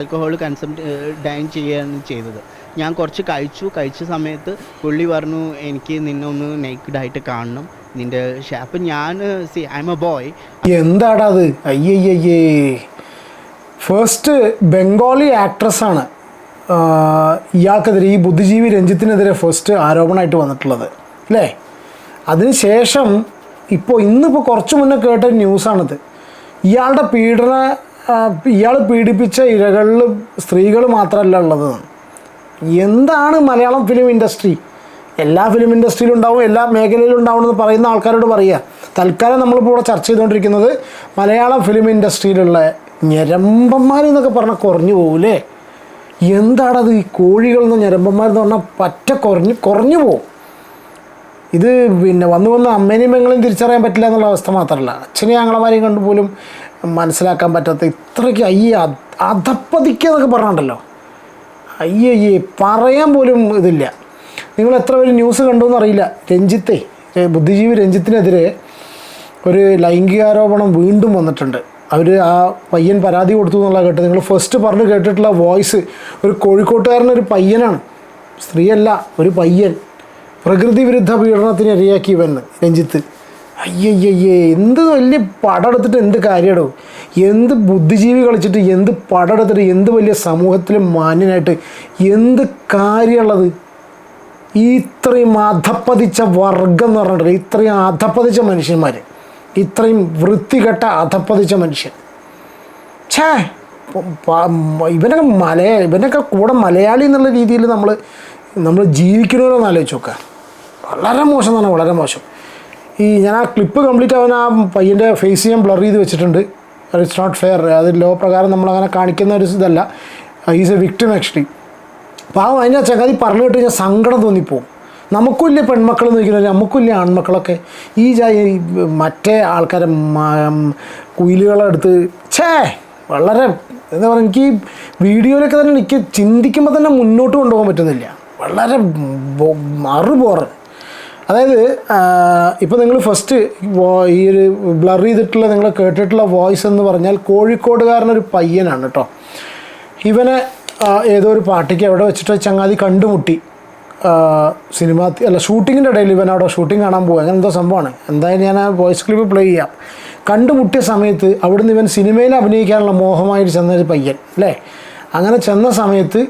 Alcohol കൺസം dine ചെയ്യുകയാണ് ചെയ്തത്. ഞാൻ കുറച്ച് കഴിച്ചു. കഴിച്ച സമയത്ത് പുള്ളി പറഞ്ഞു എനിക്ക് നിന്നെ ഒന്ന് നെയ്ക്കഡായിട്ട് കാണണം. നിന്റെ ഷ- അപ്പം ഞാൻ C I M A boy എന്താടാ അത്? അയ്യയ്യേ ഫസ്റ്റ് ബംഗാളി ആക്ട്രസ്സാണ് ഇയാൾക്കെതിരെ ഈ ബുദ്ധിജീവി രഞ്ജിത്തിനെതിരെ ഫസ്റ്റ് ആരോപണമായിട്ട് വന്നിട്ടുള്ളത്. അല്ലേ? അതിനുശേഷം ഇപ്പോൾ ഇന്നിപ്പോൾ കുറച്ച് മുന്നേ കേട്ട ന്യൂസാണിത് ഇയാളുടെ പീഡന ഇയാൾ പീഡിപ്പിച്ച ഇരകളിൽ സ്ത്രീകൾ മാത്രമല്ല ഉള്ളത്. എന്താണ് മലയാളം ഫിലിം ഇൻഡസ്ട്രി എല്ലാ ഫിലിം ഇൻഡസ്ട്രിയിലും ഉണ്ടാവും എല്ലാ മേഖലയിലും ഉണ്ടാവും എന്ന് പറയുന്ന ആൾക്കാരോട് പറയുക തൽക്കാലം നമ്മളിപ്പോൾ ഇവിടെ ചർച്ച ചെയ്തുകൊണ്ടിരിക്കുന്നത് മലയാളം ഫിലിം ഇൻഡസ്ട്രിയിലുള്ള ഞരമ്പന്മാർ എന്നൊക്കെ പറഞ്ഞാൽ കുറഞ്ഞു പോകൂലേ? എന്താണത്? ഈ എന്ന് ഞരമ്പന്മാരെന്ന് പറഞ്ഞാൽ പറ്റ കുറഞ്ഞു കുറഞ്ഞു പോകും ഇത് പിന്നെ വന്നു വന്ന് അമ്മേനെയും പെങ്ങളെയും തിരിച്ചറിയാൻ പറ്റില്ല എന്നുള്ള അവസ്ഥ മാത്രമല്ല അച്ഛനെയും ആങ്ങളമാരെയും കണ്ട് പോലും മനസ്സിലാക്കാൻ പറ്റാത്ത ഇത്രയ്ക്ക് അയ്യേ അധപ്പതിക്കുക എന്നൊക്കെ പറഞ്ഞിട്ടുണ്ടല്ലോ അയ്യയ്യേ പറയാൻ പോലും ഇതില്ല. നിങ്ങൾ എത്ര പേര് ന്യൂസ് കണ്ടു എന്നറിയില്ല രഞ്ജിത്തെ ബുദ്ധിജീവി രഞ്ജിത്തിനെതിരെ ഒരു ലൈംഗികാരോപണം വീണ്ടും വന്നിട്ടുണ്ട്. അവർ ആ പയ്യൻ പരാതി കൊടുത്തു എന്നുള്ള കേട്ടത് നിങ്ങൾ ഫസ്റ്റ് പറഞ്ഞ് കേട്ടിട്ടുള്ള വോയിസ് ഒരു കോഴിക്കോട്ടുകാരനൊരു പയ്യനാണ്. സ്ത്രീയല്ല ഒരു പയ്യൻ. പ്രകൃതി വിരുദ്ധ പീഡനത്തിന് ഇരയാക്കി ഇവന്ന് രഞ്ജിത്ത്. അയ്യയ്യയ്യേ എന്ത് വലിയ പടം എടുത്തിട്ട് എന്ത് കാര്യമാടോ എന്ത് ബുദ്ധിജീവി കളിച്ചിട്ട് എന്ത് പടം എടുത്തിട്ട് എന്ത് വലിയ സമൂഹത്തിൽ മാന്യനായിട്ട് എന്ത് കാര്യമുള്ളത്? ഇത്രയും അധപ്പതിച്ച വർഗം എന്ന് പറഞ്ഞിട്ട് ഇത്രയും അധപ്പതിച്ച മനുഷ്യന്മാർ ഇത്രയും വൃത്തികെട്ട അധപ്പതിച്ച മനുഷ്യൻ. ഛേ ഇവനൊക്കെ മലയ ഇവനൊക്കെ കൂടെ മലയാളി എന്നുള്ള രീതിയിൽ നമ്മൾ നമ്മൾ ജീവിക്കണമെന്ന് ആലോചിച്ച് നോക്കുക വളരെ മോശം തന്നെ വളരെ മോശം. ഈ ഞാൻ ആ ക്ലിപ്പ് കംപ്ലീറ്റ് ആവുന്ന ആ പയ്യന്റെ ഫേസ് ഞാൻ ബ്ലർ ചെയ്ത് വെച്ചിട്ടുണ്ട്. ഇറ്റ്സ് നോട്ട് ഫെയർ അത് ലോ പ്രകാരം നമ്മളങ്ങനെ കാണിക്കുന്ന ഒരു ഇതല്ല. ഈസ് എ വിക്ടിം ആക്ച്വലി പാവം അതിന്റെ ചങ്ങാതി പറഞ്ഞു കേട്ട് ഞാൻ സങ്കടം തോന്നിപ്പോവും. നമുക്കില്ല പെൺമക്കൾ എന്ന് ചോദിക്കുന്നത് നമുക്കില്ല ആൺമക്കളൊക്കെ? ഈ മറ്റേ ആൾക്കാരെ കുയിലുകളെടുത്ത് ഛേ വളരെ എന്താ പറയുക എനിക്ക് ഈ വീഡിയോയിലൊക്കെ തന്നെ എനിക്ക് ചിന്തിക്കുമ്പോൾ തന്നെ മുന്നോട്ട് കൊണ്ടുപോകാൻ പറ്റുന്നില്ല. വളരെ മറുബോറൻ അതായത് ഇപ്പോൾ നിങ്ങൾ ഫസ്റ്റ് ഈ ഒരു ബ്ലർ ചെയ്തിട്ടുള്ള നിങ്ങൾ കേട്ടിട്ടുള്ള വോയിസ് എന്ന് പറഞ്ഞാൽ കോഴിക്കോടുകാരനൊരു പയ്യനാണ് കേട്ടോ ഇവനെ ഏതോ ഒരു പാർട്ടിക്ക് അവിടെ വെച്ചിട്ട് ചങ്ങാതി കണ്ടുമുട്ടി. സിനിമ അല്ല ഷൂട്ടിങ്ങിന്റെ ഇടയിൽ ഇവൻ അവിടെ ഷൂട്ടിംഗ് കാണാൻ പോകുക അങ്ങനെ എന്തോ സംഭവമാണ്. എന്തായാലും ഞാൻ ആ വോയിസ് ക്ലിപ്പ് പ്ലേ ചെയ്യാം. കണ്ടുമുട്ടിയ സമയത്ത് അവിടെ നിന്ന് ഇവൻ സിനിമയിൽ അഭിനയിക്കാനുള്ള മോഹമായിട്ട് ചെന്ന ഒരു പയ്യൻ അല്ലേ? അങ്ങനെ ചെന്ന സമയത്ത്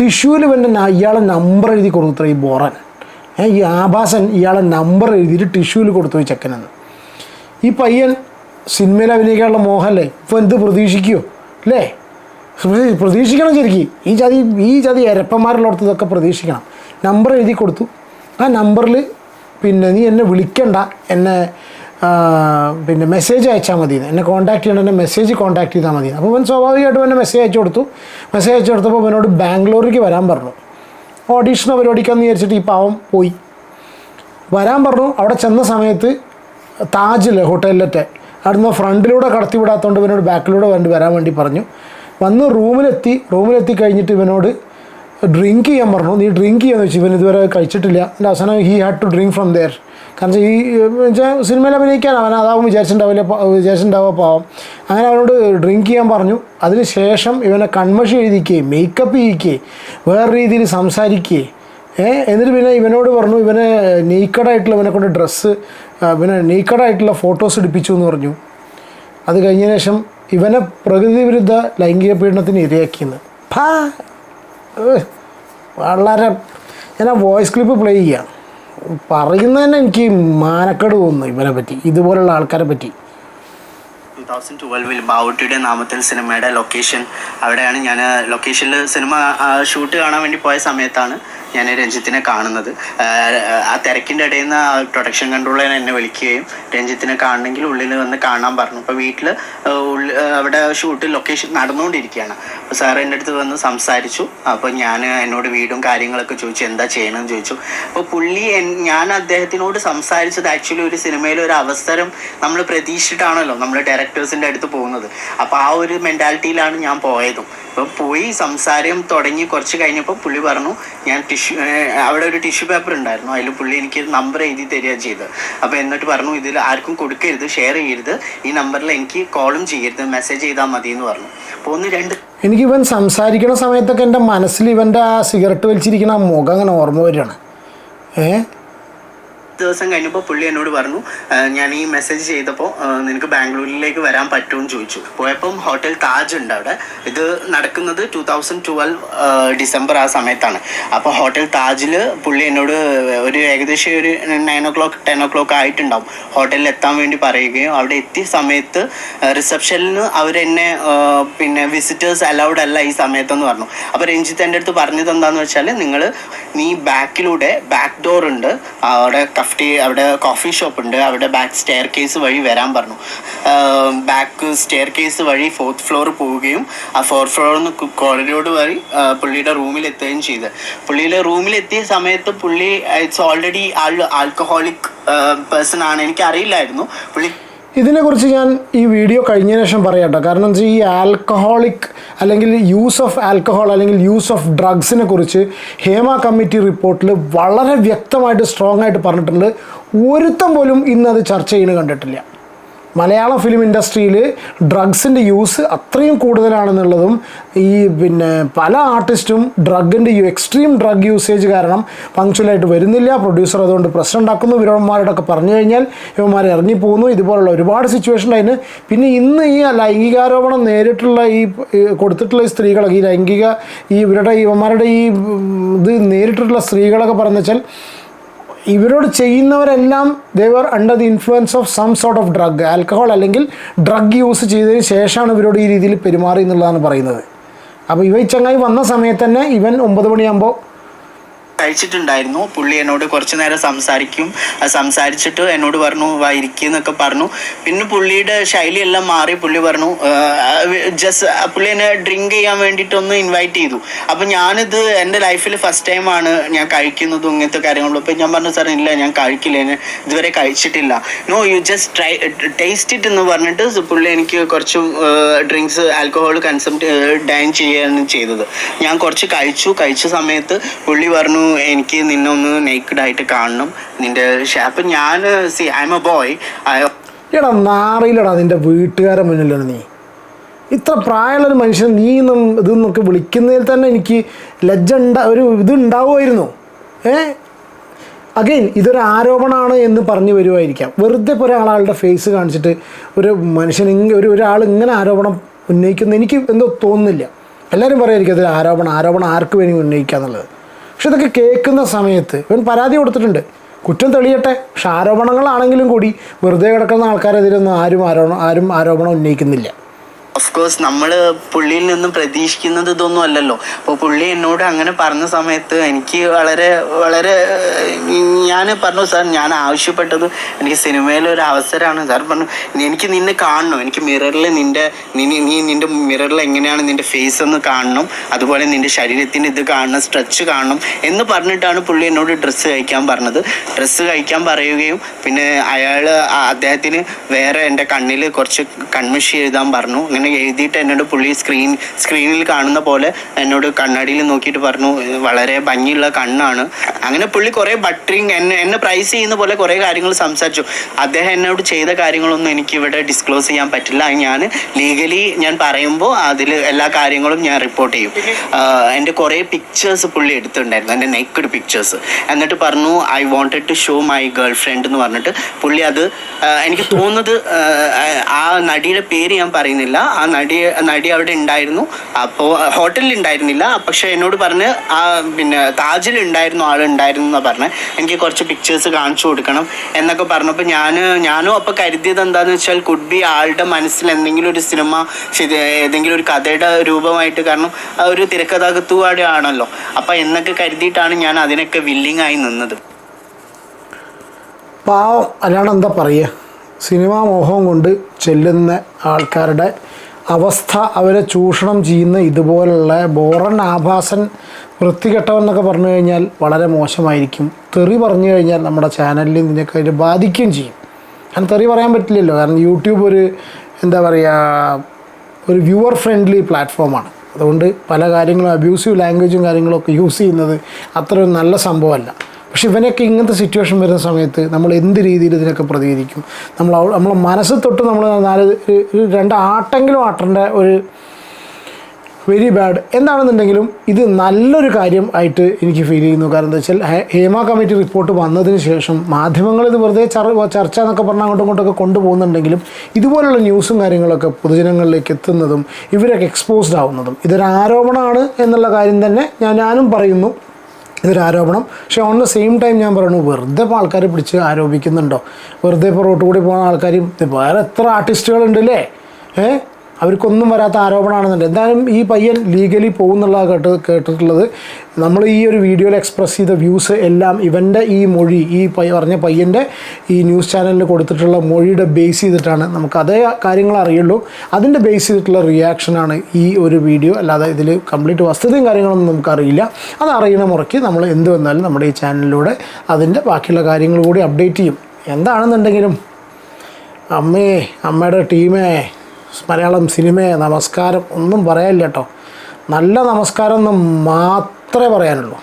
ടിഷ്യൂവിൽ ഇവന്റെ ഇയാളെ നമ്പർ എഴുതി കൊടുത്തു ഈ ബോറൻ. ഈ ആഭാസൻ ഇയാളെ നമ്പർ എഴുതിയിട്ട് ടിഷ്യൂവിൽ കൊടുത്തു ഈ ചെക്കനെന്ന്. ഈ പയ്യൻ സിനിമയിൽ അഭിനയിക്കാനുള്ള മോഹല്ലേ? ഇപ്പോൾ എന്ത് പ്രതീക്ഷിക്കുമോ അല്ലേ പ്രതീ- പ്രതീക്ഷിക്കണം ശരിക്കും. ഈ ജാതി ഈ ജാതി എരപ്പന്മാരുള്ളിടത്ത് ഇതൊക്കെ പ്രതീക്ഷിക്കണം. നമ്പർ എഴുതി കൊടുത്തു. ആ നമ്പറിൽ പിന്നെ നീ എന്നെ വിളിക്കണ്ട. എന്നെ പിന്നെ മെസ്സേജ് അയച്ചാൽ മതി എന്നെ കോൺടാക്ട് ചെയ്യണം എന്നെ മെസ്സേജ് കോൺടാക്ട് ചെയ്താൽ മതി അപ്പോൾ അവൻ സ്വാഭാവികമായിട്ടും എന്നെ മെസ്സേജ് അയച്ചു കൊടുത്തു. മെസ്സേജ് അയച്ചു കൊടുത്തപ്പോൾ അവനോട് ബാംഗ്ലൂരിലേക്ക് വരാൻ പറഞ്ഞു. ഓഡീഷന് പരിപാടിക്കാന്ന് വിചാരിച്ചിട്ട് ഈ പാവം പോയി. വരാൻ പറഞ്ഞു. അവിടെ ചെന്ന സമയത്ത് താജില്ലേ ഹോട്ടലിലത്തെ അവിടുന്ന് ഫ്രണ്ടിലൂടെ കടത്തി വിടാത്തതുകൊണ്ട് ഇവനോട് ബാക്കിലൂടെ വേണ്ടി വരാൻ വേണ്ടി പറഞ്ഞു. വന്ന് റൂമിലെത്തി. റൂമിലെത്തി കഴിഞ്ഞിട്ട് ഇവനോട് ഡ്രിങ്ക് ചെയ്യാൻ പറഞ്ഞു. നീ ഡ്രിങ്ക് ചെയ്യാന്ന് വെച്ചു ഇവൻ ഇതുവരെ കഴിച്ചിട്ടില്ല. എന്റെ അവസാനം he had to drink from there കാരണം ഈ വെച്ചാൽ സിനിമയിൽ അഭിനയിക്കാൻ അവൻ അതാവും വിചാരിച്ചിട്ടുണ്ടാവില്ല വിചാരിച്ചിട്ടുണ്ടാവുക പാവം. അങ്ങനെ അവനോട് ഡ്രിങ്ക് ചെയ്യാൻ പറഞ്ഞു. അതിന് ശേഷം ഇവനെ കൺമഷി എഴുതിക്കുകയും മേക്കപ്പ് ചെയ്യിക്കുകയും വേറെ രീതിയിൽ സംസാരിക്കുകയും ഏ എന്നിട്ട് പിന്നെ ഇവനോട് പറഞ്ഞു ഇവനെ നീക്കഡായിട്ടുള്ള ഇവനെ കൊണ്ട് ഡ്രസ്സ് പിന്നെ നീക്കഡായിട്ടുള്ള ഫോട്ടോസ് എടുപ്പിച്ചു എന്ന് പറഞ്ഞു. അത് കഴിഞ്ഞ ശേഷം ഇവനെ പ്രകൃതി വിരുദ്ധ ലൈംഗിക പീഡനത്തിന് ഇരയാക്കിയെന്ന്. പാ വളരെ. ഞാൻ ആ വോയിസ് ക്ലിപ്പ് പ്ലേ ചെയ്യാം. പറയുന്നത് തന്നെ എനിക്ക് മാനക്കേട് തോന്നുന്നു ഇവരെ പറ്റി ഇതുപോലുള്ള ആൾക്കാരെ പറ്റി. തൗസൻഡ് ട്വൽവിൽ ബാവുട്ടിയുടെ നാമത്തിൽ സിനിമയുടെ ലൊക്കേഷൻ അവിടെയാണ് ഞാൻ ലൊക്കേഷനിൽ സിനിമ ഷൂട്ട് കാണാൻ വേണ്ടി പോയ സമയത്താണ് ഞാൻ രഞ്ജിത്തിനെ കാണുന്നത്. ആ, തിരക്കിന്റെ ഇടയിൽ നിന്ന് പ്രൊഡക്ഷൻ കൺട്രോളർ എന്നെ വിളിക്കുകയും രഞ്ജിത്തിനെ കാണണമെങ്കിൽ ഉള്ളിൽ വന്ന് കാണാൻ പറഞ്ഞു. അപ്പോൾ വീട്ടിൽ അവിടെ ഷൂട്ട് ലൊക്കേഷൻ നടന്നുകൊണ്ടിരിക്കുകയാണ്. അപ്പോൾ സാർ എന്റെ അടുത്ത് വന്ന് സംസാരിച്ചു. അപ്പോൾ ഞാൻ എന്നോട് വീടും കാര്യങ്ങളൊക്കെ ചോദിച്ചു. എന്താ ചെയ്യണമെന്ന് ചോദിച്ചു. അപ്പോൾ പുള്ളി ഞാൻ അദ്ദേഹത്തിനോട് സംസാരിച്ചത് ആക്ച്വലി ഒരു സിനിമയിൽ ഒരു അവസരം നമ്മൾ പ്രതീക്ഷിച്ചിട്ടാണല്ലോ നമ്മൾ ഡയറക്ടേഴ്സിന്റെ അടുത്ത് പോകുന്നത്. അപ്പോൾ ആ ഒരു മെന്റാലിറ്റിയിലാണ് ഞാൻ പോയതും. അപ്പോൾ പോയി സംസാരം തുടങ്ങി കുറച്ച് കഴിഞ്ഞപ്പോൾ പുള്ളി പറഞ്ഞു ഞാൻ ടിഷ്യൂ അവിടെ ഒരു ടിഷ്യൂ പേപ്പർ ഉണ്ടായിരുന്നു. അതിൽ പുള്ളി എനിക്ക് നമ്പർ എഴുതി തരിക ചെയ്ത്. അപ്പോൾ എന്നിട്ട് പറഞ്ഞു ഇതിൽ ആർക്കും കൊടുക്കരുത് ഷെയർ ചെയ്യരുത്. ഈ നമ്പറിൽ എനിക്ക് കോളും ചെയ്യരുത് മെസ്സേജ് ചെയ്താൽ മതി എന്ന് പറഞ്ഞു. അപ്പോൾ ഒന്ന് രണ്ട് എനിക്ക് ഇവൻ സംസാരിക്കുന്ന സമയത്തൊക്കെ എന്റെ മനസ്സിൽ ഇവന്റെ ആ സിഗരറ്റ് വലിച്ചിരിക്കുന്ന മുഖം അങ്ങനെ ഓർമ്മ വരികയാണ്. ഏ? ദിവസം കഴിഞ്ഞപ്പോൾ പുള്ളി എന്നോട് പറഞ്ഞു ഞാൻ ഈ മെസ്സേജ് ചെയ്തപ്പോൾ നിനക്ക് ബാംഗ്ലൂരിലേക്ക് വരാൻ പറ്റുമെന്ന് ചോദിച്ചു. പോയപ്പം ഹോട്ടൽ താജ് ഉണ്ട് അവിടെ. ഇത് നടക്കുന്നത് ടൂ തൗസൻഡ് ട്വൽവ് ഡിസംബർ ആ സമയത്താണ്. അപ്പോൾ ഹോട്ടൽ താജിൽ പുള്ളി എന്നോട് ഒരു ഏകദേശം ഒരു nine o'clock ten o'clock ആയിട്ടുണ്ടാവും. ഹോട്ടലിൽ എത്താൻ വേണ്ടി പറയുകയും അവിടെ എത്തിയ സമയത്ത് റിസപ്ഷനിൽ അവരെന്നെ പിന്നെ വിസിറ്റേഴ്സ് അലൗഡ് അല്ല ഈ സമയത്തെന്ന് പറഞ്ഞു. അപ്പോൾ രഞ്ജിത്ത് എന്റെ അടുത്ത് പറഞ്ഞത് എന്താണെന്ന് വെച്ചാൽ നിങ്ങൾ നീ ബാക്കിലൂടെ ബാക്ക് ഡോർ ഉണ്ട്. അവിടെ കഫ്റ്റി അവിടെ കോഫി ഷോപ്പ് ഉണ്ട്. അവിടെ ബാക്ക് സ്റ്റെയർ കേസ് വഴി വരാൻ പറഞ്ഞു. ബാക്ക് സ്റ്റെയർ കേസ് വഴി ഫോർത്ത് ഫ്ലോർ പോവുകയും ആ ഫോർത്ത് ഫ്ലോറിൽ നിന്ന് കോറിഡോർ വഴി പുള്ളിയുടെ റൂമിൽ എത്തുകയും ചെയ്ത്. പുള്ളിയുടെ റൂമിൽ എത്തിയ സമയത്ത് പുള്ളി ഇറ്റ്സ് ഓൾറെഡി ആൾ ആൽക്കഹോളിക് പേഴ്സൺ ആണ്. എനിക്ക് അറിയില്ലായിരുന്നു പുള്ളി ഇതിനെക്കുറിച്ച് ഞാൻ ഈ വീഡിയോ കഴിഞ്ഞതിന് ശേഷം പറയാം കാരണം വെച്ചാൽ ഈ ആൽക്കഹോളിക് അല്ലെങ്കിൽ യൂസ് ഓഫ് ആൽക്കഹോൾ അല്ലെങ്കിൽ യൂസ് ഓഫ് ഡ്രഗ്സിനെ കുറിച്ച് ഹേമ കമ്മിറ്റി റിപ്പോർട്ടിൽ വളരെ വ്യക്തമായിട്ട് സ്ട്രോങ് ആയിട്ട് പറഞ്ഞിട്ടുണ്ട്. ഒരുത്തം പോലും ഇന്ന് അത് ചർച്ച ചെയ്യുന്നത് കണ്ടിട്ടില്ല. മലയാള ഫിലിം ഇൻഡസ്ട്രിയിൽ ഡ്രഗ്സിന്റെ യൂസ് അത്രയും കൂടുതലാണെന്നുള്ളതും ഈ പിന്നെ പല ആർട്ടിസ്റ്റും ഡ്രഗിന്റെ എക്സ്ട്രീം ഡ്രഗ് യൂസേജ് കാരണം പങ്ക്ച്വലായിട്ട് വരുന്നില്ല. പ്രൊഡ്യൂസർ അതുകൊണ്ട് പ്രശ്നം ഉണ്ടാക്കുന്നു. ഇവരന്മാരോടൊക്കെ പറഞ്ഞു കഴിഞ്ഞാൽ ഇവന്മാർ ഇറങ്ങിപ്പോകുന്നു. ഇതുപോലുള്ള ഒരുപാട് സിറ്റുവേഷൻ അതിന് പിന്നെ ഇന്ന് ഈ ലൈംഗികാരോപണം നേരിട്ടുള്ള ഈ കൊടുത്തിട്ടുള്ള ഈ സ്ത്രീകളൊക്കെ ഈ ലൈംഗിക ഈ ഇവരുടെ ഇവന്മാരുടെ ഈ ഇത് നേരിട്ടിട്ടുള്ള സ്ത്രീകളൊക്കെ പറഞ്ഞു വെച്ചാൽ ഇവരോട് ചെയ്യുന്നവരെല്ലാം they were under the influence of some sort of drug alcohol അല്ലെങ്കിൽ ഡ്രഗ് യൂസ് ചെയ്തതിന് ശേഷമാണ് ഇവരോട് ഈ രീതിയിൽ പെരുമാറി എന്നുള്ളതാണ് പറയുന്നത്. അപ്പോൾ ഇവ ചങ്ങായി വന്ന സമയത്ത് തന്നെ ഇവൻ ഒമ്പത് മണിയാകുമ്പോൾ കഴിച്ചിട്ടുണ്ടായിരുന്നു. പുള്ളി എന്നോട് കുറച്ചു നേരം സംസാരിക്കും. സംസാരിച്ചിട്ട് എന്നോട് പറഞ്ഞു വാ ഇരിക്കുന്നൊക്കെ പറഞ്ഞു. പിന്നെ പുള്ളിയുടെ ശൈലിയെല്ലാം മാറി. പുള്ളി പറഞ്ഞു ജസ്റ്റ് പുള്ളി എന്നെ ഡ്രിങ്ക് ചെയ്യാൻ വേണ്ടിയിട്ടൊന്ന് ഇൻവൈറ്റ് ചെയ്തു. അപ്പം ഞാനിത് എന്റെ ലൈഫിൽ ഫസ്റ്റ് ടൈമാണ് ഞാൻ കഴിക്കുന്നതും ഇങ്ങനത്തെ കാര്യങ്ങളും. അപ്പം ഞാൻ പറഞ്ഞു സാർ ഇല്ല ഞാൻ കഴിക്കില്ല. ഇതുവരെ കഴിച്ചിട്ടില്ല. No you just try taste it എന്ന് പറഞ്ഞിട്ട് പുള്ളി എനിക്ക് കുറച്ച് ഡ്രിങ്ക്സ് ആൽക്കഹോൾ കൺസംപ്റ്റ് ഡൈൻ ചെയ്യാണ് ചെയ്തത്. ഞാൻ കുറച്ച് കഴിച്ചു. കഴിച്ച സമയത്ത് പുള്ളി പറഞ്ഞു എനിക്ക് നിന്നെ ഒന്ന് നേക്കഡ് ആയിട്ട് കാണണം. നിന്റെ അപ്പം ഞാൻ C I M A boy എടാ നാറിയിലടാ നിന്റെ വീട്ടുകാരെ മുന്നിലാണ് നീ. ഇത്ര പ്രായമുള്ള ഒരു മനുഷ്യൻ നീ എന്നും ഇതെന്നൊക്കെ വിളിക്കുന്നതിൽ തന്നെ എനിക്ക് ലജ്ജ ഉണ്ടാ ഒരു ഇത് ഉണ്ടാവുമായിരുന്നു. ഏ? അഗൈൻ ഇതൊരു ആരോപണമാണ് എന്ന് പറഞ്ഞു വരുമായിരിക്കാം. വെറുതെ ഇപ്പോൾ ഒരാളുടെ ഫേസ് കാണിച്ചിട്ട് ഒരു മനുഷ്യൻ ഒരു ഒരാൾ ഇങ്ങനെ ആരോപണം ഉന്നയിക്കുന്ന. എനിക്ക് എന്തോ തോന്നുന്നില്ല. എല്ലാവരും പറയായിരിക്കും അതൊരു ആരോപണം ആരോപണം ആർക്ക് വേണമെങ്കിൽ ഉന്നയിക്കുക എന്നുള്ളത് പക്ഷെ ഇതൊക്കെ കേൾക്കുന്ന സമയത്ത് ഇവൻ പരാതി കൊടുത്തിട്ടുണ്ട്. കുറ്റം തെളിയട്ടെ. പക്ഷെ ആരോപണങ്ങളാണെങ്കിലും കൂടി വെറുതെ കിടക്കുന്ന ആൾക്കാരെതിരൊന്നും ആരും ആരോപണം ആരും ആരോപണം ഉന്നയിക്കുന്നില്ല. ഓഫ് കോഴ്സ് നമ്മൾ പുള്ളിയിൽ നിന്നും പ്രതീക്ഷിക്കുന്നത് ഇതൊന്നും അല്ലല്ലോ. അപ്പോൾ പുള്ളി എന്നോട് അങ്ങനെ പറഞ്ഞ സമയത്ത് എനിക്ക് വളരെ വളരെ ഞാൻ പറഞ്ഞു സാർ ഞാൻ ആവശ്യപ്പെട്ടത് എനിക്ക് സിനിമയിലെ ഒരു അവസരമാണ് സാർ പറഞ്ഞു എനിക്ക് നിന്നെ കാണണം. എനിക്ക് മിററിൽ നിന്റെ നീ നീ നിന്റെ മിററിൽ എങ്ങനെയാണ് നിന്റെ ഫേസ് ഒന്ന് കാണണം. അതുപോലെ നിന്റെ ശരീരത്തിന്റെ ഇത് കാണണം സ്ട്രെച്ച് കാണണം. എന്ന് പറഞ്ഞിട്ടാണ് പുള്ളി എന്നോട് ഡ്രസ്സ് കഴിക്കാൻ പറഞ്ഞത്. ഡ്രസ്സ് കഴിക്കാൻ പറയുകയും പിന്നെ അയാൾ അദ്ദേഹത്തിന് വേറെ എന്റെ കണ്ണിൽ കുറച്ച് കൺമഷി എഴുതാൻ പറഞ്ഞു. അങ്ങനെ എഴുതിയിട്ട് എന്നോട് പുള്ളി സ്ക്രീൻ സ്ക്രീനിൽ കാണുന്ന പോലെ എന്നോട് കണ്ണാടിയിൽ നോക്കിയിട്ട് പറഞ്ഞു വളരെ ഭംഗിയുള്ള കണ്ണാണ് അങ്ങനെ പുള്ളി കുറേ ബട്ടറിങ് എന്നെ എന്നെ പ്രൈസ് ചെയ്യുന്ന പോലെ കുറേ കാര്യങ്ങൾ സംസാരിച്ചു അദ്ദേഹം എന്നോട് ചെയ്ത കാര്യങ്ങളൊന്നും എനിക്ക് ഇവിടെ ഡിസ്ക്ലോസ് ചെയ്യാൻ പറ്റില്ല ഞാൻ ലീഗലി ഞാൻ പറയുമ്പോൾ അതിൽ എല്ലാ കാര്യങ്ങളും ഞാൻ റിപ്പോർട്ട് ചെയ്യും എന്റെ കുറേ പിക്ചേഴ്സ് പുള്ളി എടുത്തിട്ടുണ്ടായിരുന്നു എന്റെ നെക്കഡ് പിക്ചേഴ്സ് എന്നിട്ട് പറഞ്ഞു I wanted to show my girlfriend എന്ന് പറഞ്ഞിട്ട് പുള്ളി അത് എനിക്ക് തോന്നുന്നത് ആ നടിയുടെ പേര് ഞാൻ പറയുന്നില്ല ആ നടി നടി അവിടെ ഉണ്ടായിരുന്നു. അപ്പോൾ ഹോട്ടലിൽ ഉണ്ടായിരുന്നില്ല. പക്ഷെ എന്നോട് പറഞ്ഞ് ആ പിന്നെ താജിൽ ഉണ്ടായിരുന്നു ആൾ ഉണ്ടായിരുന്നു എന്നാണ് പറഞ്ഞത് എനിക്ക് കുറച്ച് പിക്ചേഴ്സ് കാണിച്ചു കൊടുക്കണം എന്നൊക്കെ പറഞ്ഞപ്പോൾ ഞാൻ ഞാനും അപ്പോൾ കരുതിയത് എന്താണെന്ന് വെച്ചാൽ കുഡ് ബി ആളുടെ മനസ്സിൽ എന്തെങ്കിലും ഒരു സിനിമ ഏതെങ്കിലും ഒരു കഥയുടെ രൂപമായിട്ട് കാരണം ഒരു തിരക്കഥാകൃത്തുവാടെ ആണല്ലോ. അപ്പം എന്നൊക്കെ കരുതിയിട്ടാണ് ഞാൻ അതിനൊക്കെ വില്ലിങ് ആയി നിന്നത്. പാവം അല്ലാണ്ട് എന്താ പറയുക? സിനിമാ മോഹം കൊണ്ട് ചെല്ലുന്ന ആൾക്കാരുടെ അവസ്ഥ അവരെ ചൂഷണം ചെയ്യുന്ന ഇതുപോലുള്ള ബോറൻ ആഭാസൻ വൃത്തികെട്ടവൻ എന്നൊക്കെ പറഞ്ഞു കഴിഞ്ഞാൽ വളരെ മോശമായിരിക്കും. തെറി പറഞ്ഞു കഴിഞ്ഞാൽ നമ്മുടെ ചാനലിൽ ഇതിനൊക്കെ ഇത് ബാധിക്കുകയും ചെയ്യും. കാരണം തെറി പറയാൻ പറ്റില്ലല്ലോ. കാരണം യൂട്യൂബ് ഒരു എന്താ പറയുക ഒരു വ്യൂവർ ഫ്രണ്ട്ലി പ്ലാറ്റ്ഫോമാണ് അതുകൊണ്ട് പല കാര്യങ്ങളും അബ്യൂസീവ് ലാംഗ്വേജും കാര്യങ്ങളൊക്കെ യൂസ് ചെയ്യുന്നത് അത്ര ഒരു നല്ല സംഭവമല്ല. പക്ഷെ ഇവനൊക്കെ ഇങ്ങനത്തെ സിറ്റുവേഷൻ വരുന്ന സമയത്ത് നമ്മൾ എന്ത് രീതിയിൽ ഇതിനൊക്കെ പ്രതികരിക്കും? നമ്മൾ നമ്മളെ മനസ്സ് തൊട്ട് നമ്മൾ നാല് രണ്ട് ആട്ടെങ്കിലും ആട്ടേണ്ട ഒരു വെരി ബാഡ് എന്താണെന്നുണ്ടെങ്കിലും ഇത് നല്ലൊരു കാര്യം ആയിട്ട് എനിക്ക് ഫീൽ ചെയ്യുന്നു. കാരണം എന്താ വെച്ചാൽ ഹേമ കമ്മിറ്റി റിപ്പോർട്ട് വന്നതിന് ശേഷം മാധ്യമങ്ങൾ ഇത് വെറുതെ ചർച്ച എന്നൊക്കെ പറഞ്ഞാൽ അങ്ങോട്ടും ഇങ്ങോട്ടൊക്കെ കൊണ്ടുപോകുന്നുണ്ടെങ്കിലും ഇതുപോലുള്ള ന്യൂസും കാര്യങ്ങളൊക്കെ പൊതുജനങ്ങളിലേക്ക് എത്തുന്നതും ഇവരൊക്കെ എക്സ്പോസ്ഡ് ആവുന്നതും ഇതൊരു ആരോപണമാണ് എന്നുള്ള കാര്യം തന്നെ ഞാൻ ഞാനും പറയുന്നു. ഇതൊരു ആരോപണം. പക്ഷേ ഓൺ ദ സെയിം ടൈം ഞാൻ പറയുന്നു വെറുതെ ഇപ്പോൾ ആൾക്കാർ പിടിച്ച് ആരോപിക്കുന്നുണ്ടോ? വെറുതെ ഇപ്പോൾ റോട്ട് കൂടി പോകുന്ന ആൾക്കാരും വേറെ എത്ര ആർട്ടിസ്റ്റുകളുണ്ട് അല്ലേ ഏഹ് അവർക്കൊന്നും വരാത്ത ആരോപണമാണെന്നുണ്ട്. എന്തായാലും ഈ പയ്യൻ ലീഗലി പോകുന്നുള്ള കേട്ട് കേട്ടിട്ടുള്ളത് നമ്മൾ ഈ ഒരു വീഡിയോയിൽ എക്സ്പ്രസ് ചെയ്ത വ്യൂസ് എല്ലാം ഇവന്റെ ഈ മൊഴി ഈ പറഞ്ഞ പയ്യന്റെ ഈ ന്യൂസ് ചാനലിൽ കൊടുത്തിട്ടുള്ള മൊഴിയുടെ ബേസ് ചെയ്തിട്ടാണ് നമുക്ക് അതേ കാര്യങ്ങൾ അറിയുള്ളൂ. അതിന്റെ ബേസ് ചെയ്തിട്ടുള്ള റിയാക്ഷനാണ് ഈ ഒരു വീഡിയോ അല്ലാതെ ഇതിൽ കംപ്ലീറ്റ് വസ്തുതയും കാര്യങ്ങളൊന്നും നമുക്കറിയില്ല. അത് അറിയണ മുറയ്ക്ക് നമ്മൾ എന്ത് വന്നാലും നമ്മുടെ ഈ ചാനലിലൂടെ അതിന്റെ ബാക്കിയുള്ള കാര്യങ്ങൾ കൂടി അപ്ഡേറ്റ് ചെയ്യും. എന്താണെന്നുണ്ടെങ്കിലും അമ്മേ അമ്മയുടെ ടീമേ മലയാളം സിനിമയെ നമസ്കാരം ഒന്നും പറയാനില്ല കേട്ടോ. നല്ല നമസ്കാരം എന്ന് മാത്രമേ പറയാനുള്ളൂ.